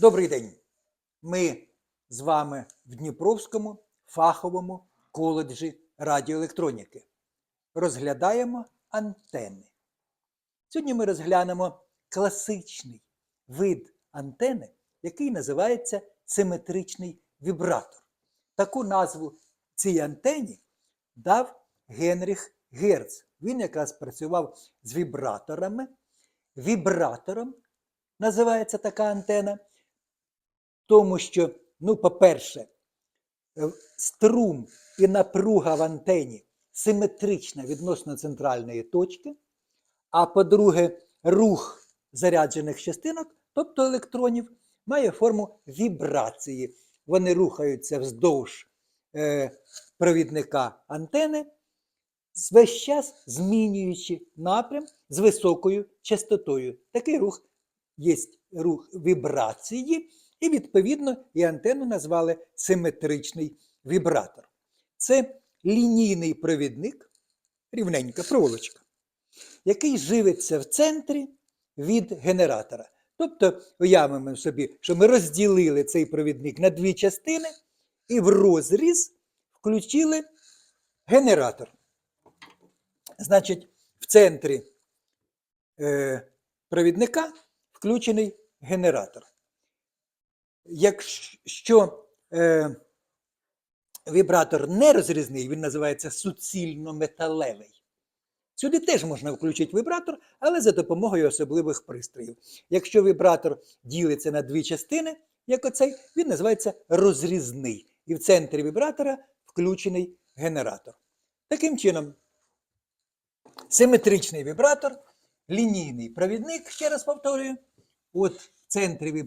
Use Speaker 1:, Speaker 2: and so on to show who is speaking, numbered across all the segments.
Speaker 1: Добрий день! Ми з вами в Дніпровському фаховому коледжі радіоелектроніки. Розглядаємо антени. Сьогодні ми розглянемо класичний вид антени, який називається симетричний вібратор. Таку назву цій антені дав Генріх Герц. Він якраз працював з вібраторами. Вібратором називається така антена, тому що, ну, по-перше, е, струм і напруга в антені симетрична відносно центральної точки, а по-друге, рух заряджених частинок, тобто електронів, має форму вібрації. Вони рухаються вздовж е, провідника антени, весь час змінюючи напрям з високою частотою. Такий рух є рух вібрації, і, відповідно, і антенну назвали симетричний вібратор. Це лінійний провідник, рівненька проволочка, який живиться в центрі від генератора. Тобто, уявимо собі, що ми розділили цей провідник на дві частини і в розріз включили генератор. Значить, в центрі е, провідника включений генератор. Якщо е, вібратор не розрізний, він називається суцільно-металевий. Сюди теж можна включити вібратор, але за допомогою особливих пристроїв. Якщо вібратор ділиться на дві частини, як оцей, він називається розрізний. І в центрі вібратора включений генератор. Таким чином, симетричний вібратор, лінійний провідник, ще раз повторюю, от в центрі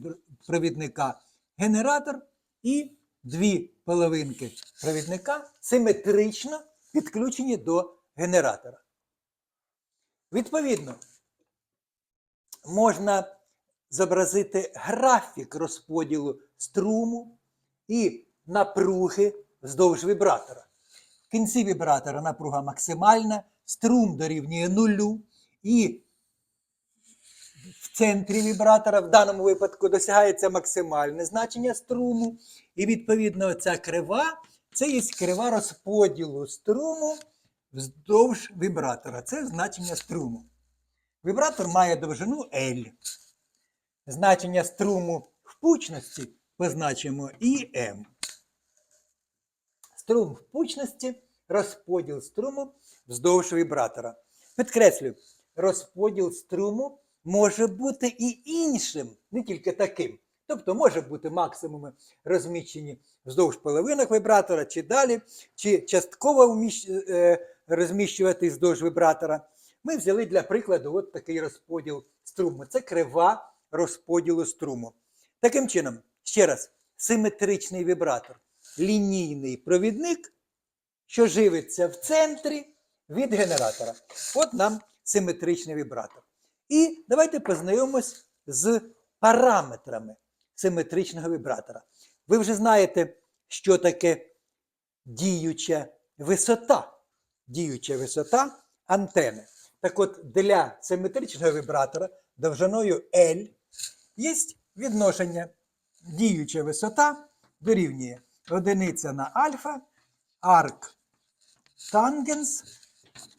Speaker 1: провідника генератор і дві половинки провідника симетрично підключені до генератора. Відповідно, можна зобразити графік розподілу струму і напруги вздовж вібратора. В кінці вібратора напруга максимальна, струм дорівнює нулю, і в центрі вібратора в даному випадку досягається максимальне значення струму, і відповідно ця крива це є крива розподілу струму вздовж вібратора. Це значення струму. Вібратор має довжину L. Значення струму в пучності позначимо IM. Струм в пучності розподіл струму вздовж вібратора. Підкреслюю, розподіл струму може бути і іншим, не тільки таким. Тобто може бути максимуми розміщені вздовж половинок вібратора, чи далі, чи частково е, розміщуватись вздовж вібратора. Ми взяли для прикладу от такий розподіл струму. Це крива розподілу струму. Таким чином, ще раз, симетричний вібратор, лінійний провідник, що живиться в центрі від генератора. От нам симетричний вібратор. І давайте познайомимось з параметрами симетричного вібратора. Ви вже знаєте, що таке діюча висота. Діюча висота антени. Так от для симетричного вібратора довжиною L є відношення діюча висота дорівнює одиниця на альфа, арк тангенс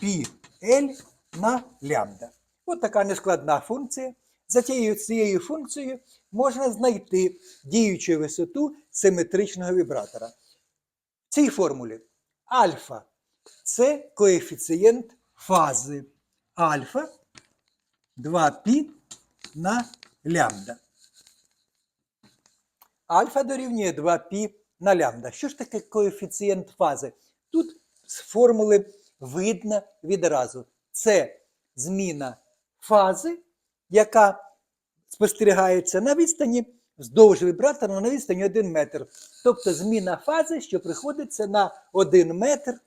Speaker 1: пі L на лямбда. От така нескладна функція. За тією цією функцією можна знайти діючу висоту симетричного вібратора. В цій формулі альфа це коефіцієнт фази. Альфа 2π на лямбда. Альфа дорівнює 2π на лямбда. Що ж таке коефіцієнт фази? Тут з формули видно відразу. Це зміна фази, яка спостерігається на відстані вздовж вібратора на відстані 1 метр. Тобто зміна фази, що приходиться на 1 метр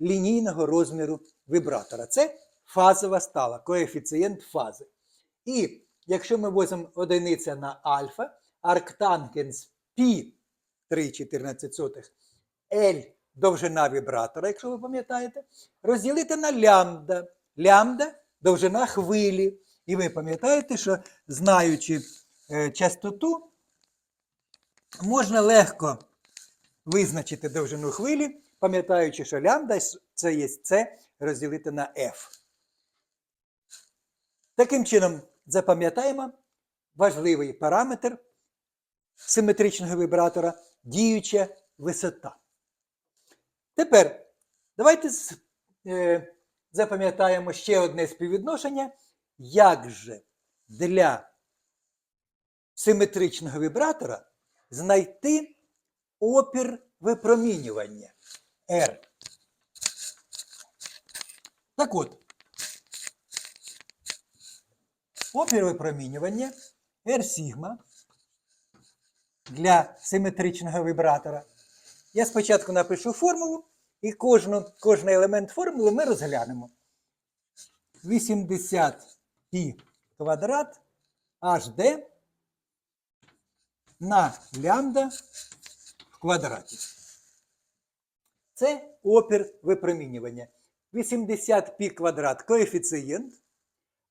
Speaker 1: лінійного розміру вібратора. Це фазова стала, коефіцієнт фази. І якщо ми возимо одиниця на альфа, арктангенс π 3,14, L довжина вібратора, якщо ви пам'ятаєте, розділити на лямбда. Лямбда довжина хвилі. І ви пам'ятаєте, що знаючи е, частоту, можна легко визначити довжину хвилі, пам'ятаючи, що лямбда це є С розділити на F. Таким чином, запам'ятаємо важливий параметр симетричного вібратора діюча висота. Тепер давайте е, запам'ятаємо ще одне співвідношення, як же для симетричного вібратора знайти опір випромінювання R. Так от, опір випромінювання R сігма для симетричного вібратора. Я спочатку напишу формулу, і кожну, кожен елемент формули ми розглянемо. 80 π квадрат HD на лямбда в квадраті. Це опір випромінювання. 80 π квадрат коефіцієнт,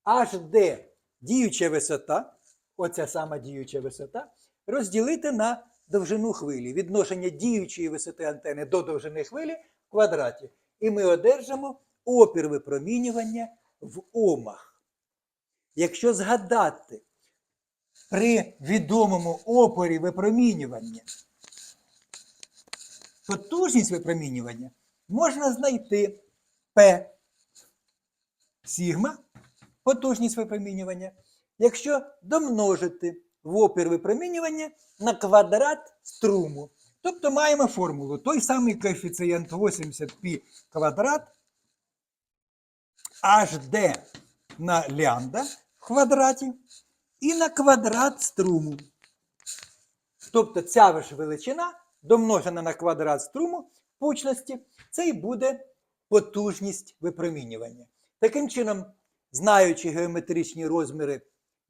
Speaker 1: HD діюча висота, оця сама діюча висота, розділити на довжину хвилі. Відношення діючої висоти антени до довжини хвилі в квадраті. І ми одержимо опір випромінювання в омах. Якщо згадати при відомому опорі випромінювання потужність випромінювання можна знайти P сігма, потужність випромінювання, якщо домножити в опір випромінювання на квадрат струму. Тобто маємо формулу той самий коефіцієнт 80π квадрат HD на лямбда в квадраті і на квадрат струму. Тобто ця ж величина домножена на квадрат струму пучності, це і буде потужність випромінювання. Таким чином, знаючи геометричні розміри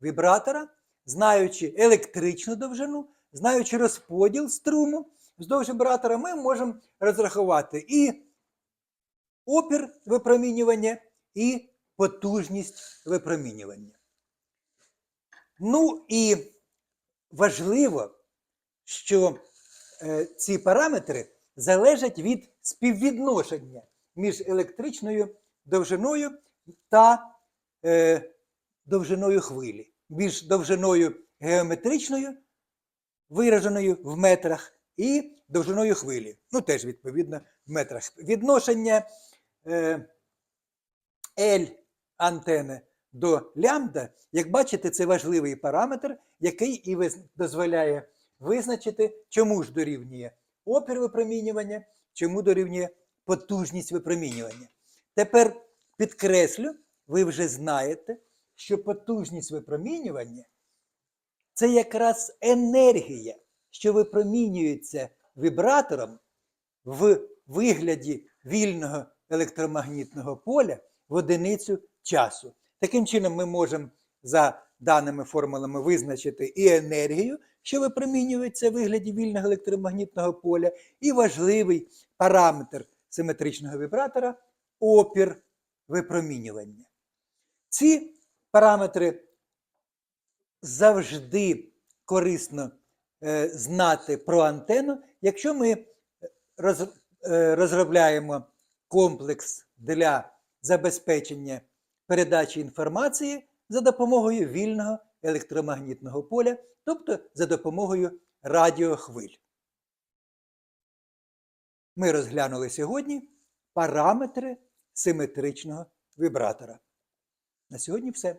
Speaker 1: вібратора, знаючи електричну довжину, знаючи розподіл струму вздовж вібратора, ми можемо розрахувати і опір випромінювання, і потужність випромінювання. Ну і важливо, що е, ці параметри залежать від співвідношення між електричною довжиною та е, довжиною хвилі, між довжиною геометричною, вираженою в метрах, і довжиною хвилі. Ну, теж відповідно в метрах. Відношення е, L антени до лямбда, як бачите, це важливий параметр, який і дозволяє визначити, чому ж дорівнює опір випромінювання, чому дорівнює потужність випромінювання. Тепер підкреслю, ви вже знаєте, що потужність випромінювання це якраз енергія, що випромінюється вібратором в вигляді вільного електромагнітного поля в одиницю часу. Таким чином, ми можемо за даними формулами визначити і енергію, що випромінюється в вигляді вільного електромагнітного поля, і важливий параметр симетричного вібратора опір випромінювання. Ці параметри завжди корисно е, знати про антенну, якщо ми роз, е, розробляємо комплекс для забезпечення передачі інформації за допомогою вільного електромагнітного поля, тобто за допомогою радіохвиль. Ми розглянули сьогодні параметри симетричного вібратора. На сьогодні все.